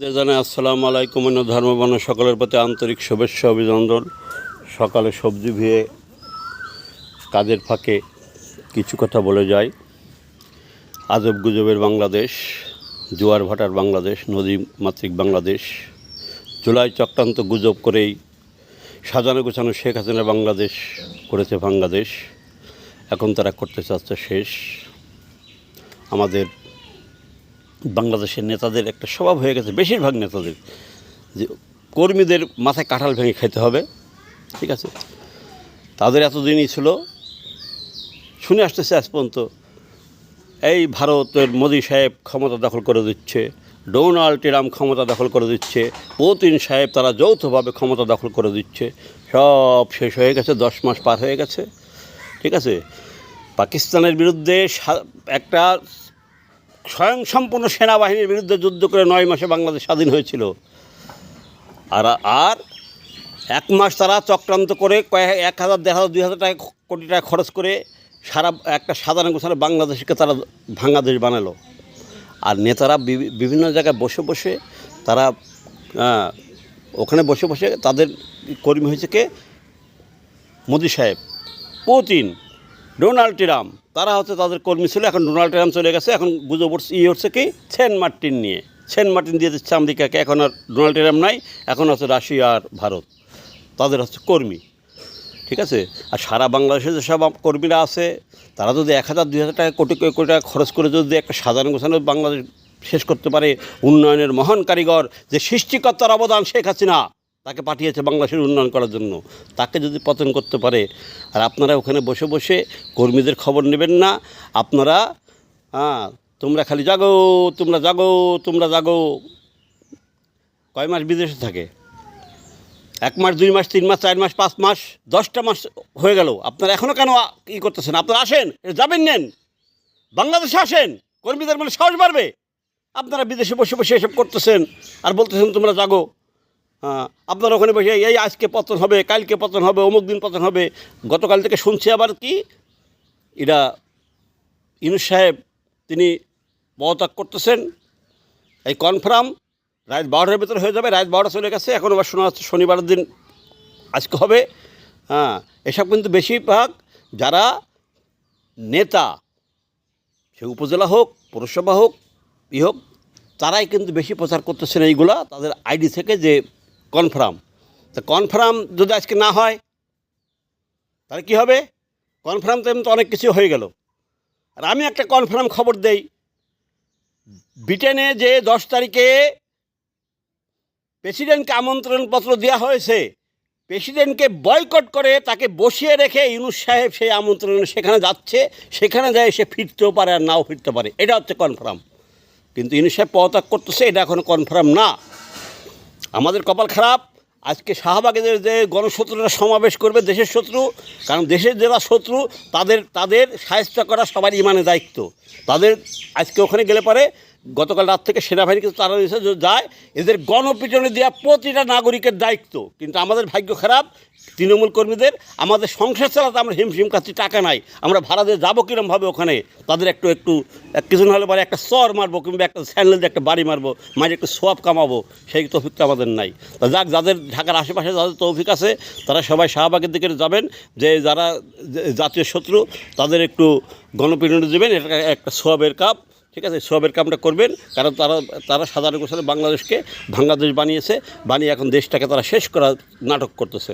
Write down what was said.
জানাই আসসালামু আলাইকুম, অন্য ধর্মবর্ণ সকলের প্রতি আন্তরিক শুভেচ্ছা, অভিনন্দন। সকালে সবজি ভিয়ে কাজের ফাঁকে কিছু কথা বলে যায় আজব গুজবের বাংলাদেশ, জোয়ার ভাটার বাংলাদেশ, নদী মাতৃক বাংলাদেশ। জুলাই চক্রান্ত গুজব করেই সাজানো গোছানো শেখ হাসিনা বাংলাদেশ করেছে বাংলাদেশ। এখন তারা করতে চাচ্ছে শেষ। আমাদের বাংলাদেশের নেতাদের একটা স্বভাব হয়ে গেছে, বেশিরভাগ নেতাদের, যে কর্মীদের মাথায় কাঁঠাল ভেঙে খেতে হবে, ঠিক আছে? তাদের এতদিনই ছিল, শুনে আসতেছে আজ পর্যন্ত, এই ভারতের মোদী সাহেব ক্ষমতা দখল করে দিচ্ছে, ডোনাল্ড ট্রাম্প ক্ষমতা দখল করে দিচ্ছে, পুতিন সাহেব তারা যৌথভাবে ক্ষমতা দখল করে দিচ্ছে, সব শেষ হয়ে গেছে, দশ মাস পার হয়ে গেছে, ঠিক আছে? পাকিস্তানের বিরুদ্ধে একটা স্বয়ংসম্পূর্ণ সেনাবাহিনীর বিরুদ্ধে যুদ্ধ করে নয় মাসে বাংলাদেশ স্বাধীন হয়েছিল। আর আর এক মাস তারা চক্রান্ত করে কয়েক, এক হাজার, দেড় হাজার, দুই হাজার টাকা কোটি টাকা খরচ করে সারা, একটা সাধারণ গোছানো বাংলাদেশকে তারা ভাঙা দেশ বানালো। আর নেতারা বিভিন্ন জায়গায় বসে বসে তারা ওখানে বসে বসে তাদের কর্মী হয়েছে কে? মোদি সাহেব, পুতিন। Donald Trump. তারা হচ্ছে তাদের কর্মী ছিল, এখন ডোনাল্ড ট্রাম্প চলে গেছে, এখন গুজব উঠছে, ই হচ্ছে কি? সেন্ট মার্টিন নিয়ে। সেন্ট মার্টিন দিয়ে দিচ্ছে আমেরিকাকে, এখন আর ডোনাল্ড ট্রাম্প নাই, এখন হচ্ছে রাশিয়া আর ভারত, তাদের হচ্ছে কর্মী। ঠিক আছে? আর সারা বাংলাদেশে যেসব কর্মীরা আছে, তারা যদি এক হাজার, দুই হাজার টাকা কোটি কোটি টাকা খরচ করে যদি একটা সাধারণ গোছানো বাংলাদেশ শেষ করতে পারে, উন্নয়নের মহান কারিগর, যে সৃষ্টিকর্তার অবদান শেখ হাসিনা তাকে পাঠিয়েছে বাংলাদেশের উন্নয়ন করার জন্য। তাকে যদি পতন করতে পারে, আর আপনারা ওখানে বসে বসে কর্মীদের খবর নেবেন না, আপনারা হ্যাঁ তোমরা খালি জাগো, তোমরা জাগো তোমরা জাগো। কয় মাস বিদেশে থাকে? এক মাস, দুই মাস, তিন মাস, চার মাস, পাঁচ মাস, দশটা মাস হয়ে গেল। আপনারা এখনও কেন ই করতেছেন? আপনারা আসেন, যাবেন নেন। বাংলাদেশে আসেন, কর্মীদের মানে সাহস বাড়বে। আপনারা বিদেশে বসে বসে এসব করতেছেন, আর বলতেছেন তোমরা জাগো। আপনারা ওখানে বসে, এই আজকে পতন হবে, কালকে পতন হবে, অমুক দিন পতন হবে। গতকাল থেকে শুনছি আবার কি, এরা ইনু সাহেব, তিনি পদত্যাগ করতেছেন। এই কনফার্ম রাত বারোটার ভিতরে হয়ে যাবে, রাত বারোটা চলে গেছে, এখন আবার শোনা যাচ্ছে শনিবারের দিন আজকে হবে। হ্যাঁ এসব কিন্তু বেশিরভাগ যারা নেতা, সে উপজেলা হোক, পৌরসভা হোক, ই হোক, তারাই কিন্তু বেশি প্রচার করতেছেন এইগুলা, তাদের আইডি থেকে যে কনফার্ম। তা কনফার্ম যদি আজকে না হয়, তাহলে কী হবে? কনফার্ম তো এমনি অনেক কিছু হয়ে গেল। আর আমি একটা কনফার্ম খবর দেই। ব্রিটেনে যে দশ তারিখে প্রেসিডেন্টকে আমন্ত্রণপত্র দেওয়া হয়েছে, প্রেসিডেন্টকে বয়কট করে তাকে বসিয়ে রেখে ইউনুস সাহেব সেই আমন্ত্রণ সেখানে যাচ্ছে, সেখানে যায় সে ফিরতেও পারে আর নাও ফিরতে পারে। এটা হচ্ছে কনফার্ম। কিন্তু ইউনুস সাহেব পদত্যাগ করতেছে, এটা এখনও কনফার্ম না। আমাদের কপাল খারাপ। আজকে শাহবাগেদের যে গণশত্রুরা সমাবেশ করবে দেশের শত্রু, কারণ দেশের যারা শত্রু, তাদের তাদের সাহায্য করা সবার ইমানে দায়িত্ব। তাদের আজকে ওখানে গেলে পারে গতকাল রাত থেকে সেনাবাহিনী কিন্তু তারা এসে যায়, এদের গণপিটনে দেওয়া প্রতিটা নাগরিকের দায়িত্ব। কিন্তু আমাদের ভাগ্য খারাপ, তৃণমূল কর্মীদের, আমাদের সংসার চালাতে আমরা হিমশিম কাছে টাকা নাই। আমরা ভাড়া দিয়ে যাব কীরমভাবে ওখানে? তাদের একটু একটু কিছু না হলে পরে একটা চর মারবো কিংবা একটা স্যান্ডেল দিয়ে একটা বাড়ি মারবো মাঝে একটু সোয়াব কামাবো, সেই তৌফিকটা আমাদের নাই। তা যাক, যাদের ঢাকার আশেপাশে যাদের তৌফিক আছে, তারা সবাই শাহবাগের দিকে যাবেন, যে যারা জাতীয় শত্রু, তাদের একটু গণপিটনে দেবেন, এটা একটা সোয়াবের কাপ। ঠিক আছে, সবের কামটা করবেন। কারণ তারা তারা সাধারণ গোছানো বাংলাদেশকে বাংলাদেশ বানিয়েছে, বানিয়ে এখন দেশটাকে তারা শেষ করার নাটক করতেছে।